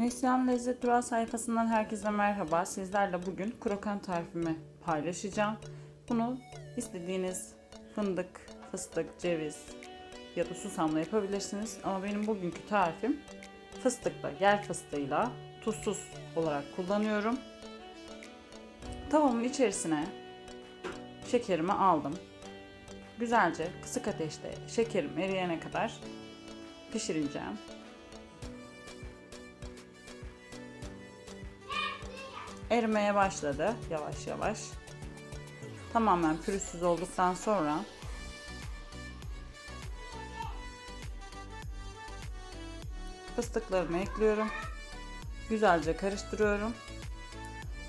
Neslihan Lezzet Durağı sayfasından herkese merhaba. Sizlerle bugün krokan tarifimi paylaşacağım. Bunu istediğiniz fındık, fıstık, ceviz ya da susamla yapabilirsiniz. Ama benim bugünkü tarifim fıstıkla, yer fıstığıyla tuzsuz olarak kullanıyorum. Tavamın içerisine şekerimi aldım. Güzelce kısık ateşte şekerim eriyene kadar pişireceğim. Erimeye başladı yavaş yavaş. Tamamen pürüzsüz olduktan sonra fıstıklarımı ekliyorum. Güzelce karıştırıyorum.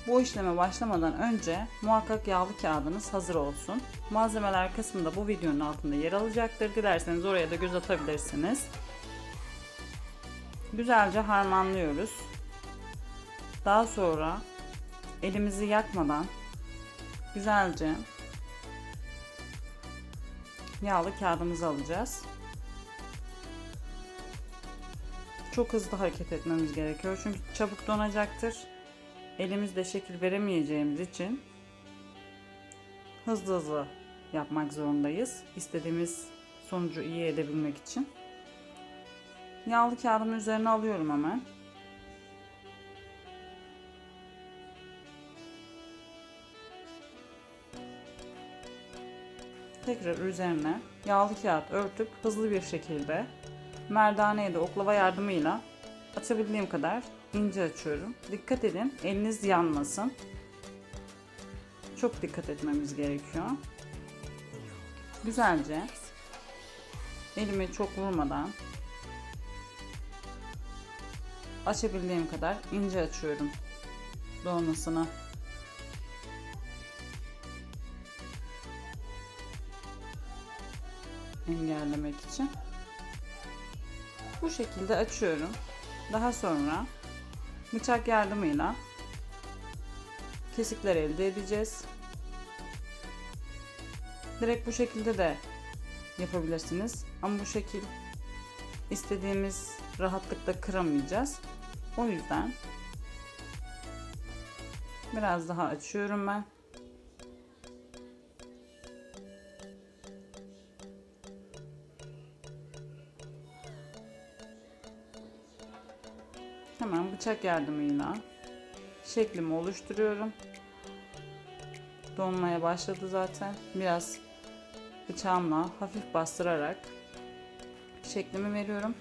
Bu işleme başlamadan önce muhakkak yağlı kağıdınız hazır olsun. Malzemeler kısmında bu videonun altında yer alacaktır. Dilerseniz oraya da göz atabilirsiniz. Güzelce harmanlıyoruz. Daha sonra elimizi yakmadan güzelce yağlı kağıdımızı alacağız. Çok hızlı hareket etmemiz gerekiyor çünkü çabuk donacaktır. Elimizde şekil veremeyeceğimiz için hızlı hızlı yapmak zorundayız. İstediğimiz sonucu iyi edebilmek için. Yağlı kağıdımı üzerine alıyorum hemen. Tekrar üzerine yağlı kağıt örtüp hızlı bir şekilde merdaneye de oklava yardımıyla açabildiğim kadar ince açıyorum. Dikkat edin eliniz yanmasın. Çok dikkat etmemiz gerekiyor. Güzelce elimi çok vurmadan açabildiğim kadar ince açıyorum dolmasını. Engellemek için. Bu şekilde açıyorum. Daha sonra bıçak yardımıyla kesikler elde edeceğiz. Direkt bu şekilde de yapabilirsiniz. Ama bu şekil istediğimiz rahatlıkla kıramayacağız. O yüzden biraz daha açıyorum ben. Hemen bıçak yardımıyla şeklimi oluşturuyorum. Donmaya başladı zaten. Biraz bıçağımla hafif bastırarak şeklimi veriyorum.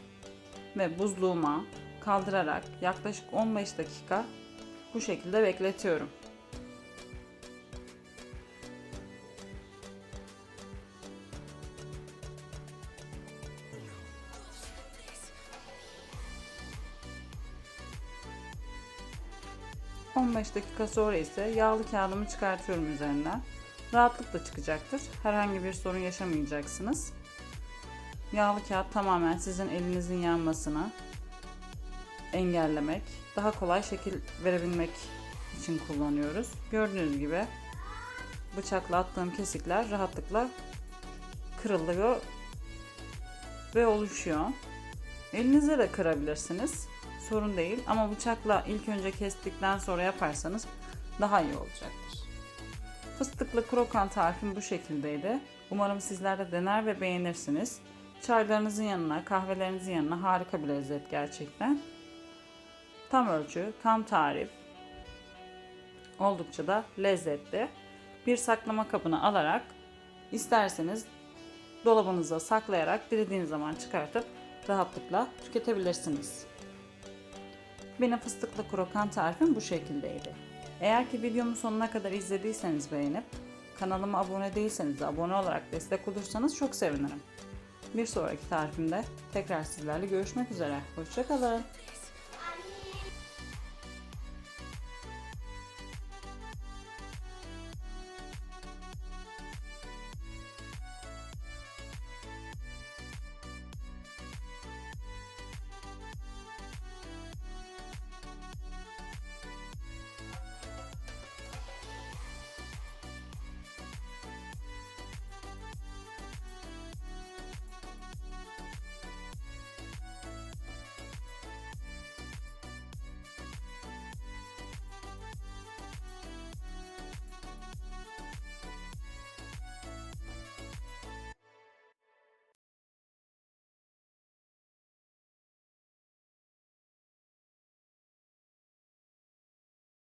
Ve buzluğuma kaldırarak yaklaşık 15 dakika bu şekilde bekletiyorum. 15 dakika sonra ise yağlı kağıdımı çıkartıyorum üzerinden. Rahatlıkla çıkacaktır. Herhangi bir sorun yaşamayacaksınız. Yağlı kağıt tamamen sizin elinizin yanmasını engellemek, daha kolay şekil verebilmek için kullanıyoruz. Gördüğünüz gibi bıçakla attığım kesikler rahatlıkla kırılıyor ve oluşuyor. Elinizle de kırabilirsiniz sorun değil ama bıçakla ilk önce kestikten sonra yaparsanız daha iyi olacaktır. Fıstıklı krokan tarifim bu şekildeydi. Umarım sizler de dener ve beğenirsiniz. Çaylarınızın yanına, kahvelerinizin yanına harika bir lezzet gerçekten. Tam ölçü, tam tarif. Oldukça da lezzetli. Bir saklama kabına alarak isterseniz dolabınıza saklayarak dilediğiniz zaman çıkartıp rahatlıkla tüketebilirsiniz. Benim fıstıklı krokan tarifim bu şekildeydi. Eğer ki videomu sonuna kadar izlediyseniz beğenip kanalıma abone değilseniz de abone olarak destek olursanız çok sevinirim. Bir sonraki tarifimde tekrar sizlerle görüşmek üzere. Hoşçakalın.